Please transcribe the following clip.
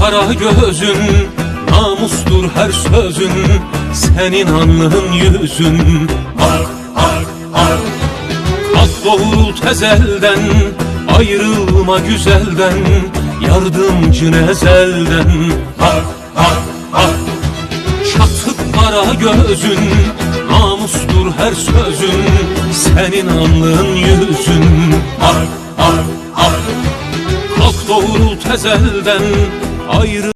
kara gözün Namustur her sözün Senin alnın yüzün. Hak hak hak Hak doğrult ezelden Ayrılma güzelden Yardımcın ezelden. Hak hak hak Çatık kara gözün Namustur her sözün Senin alnın yüzün doğrult ezelden Ayrı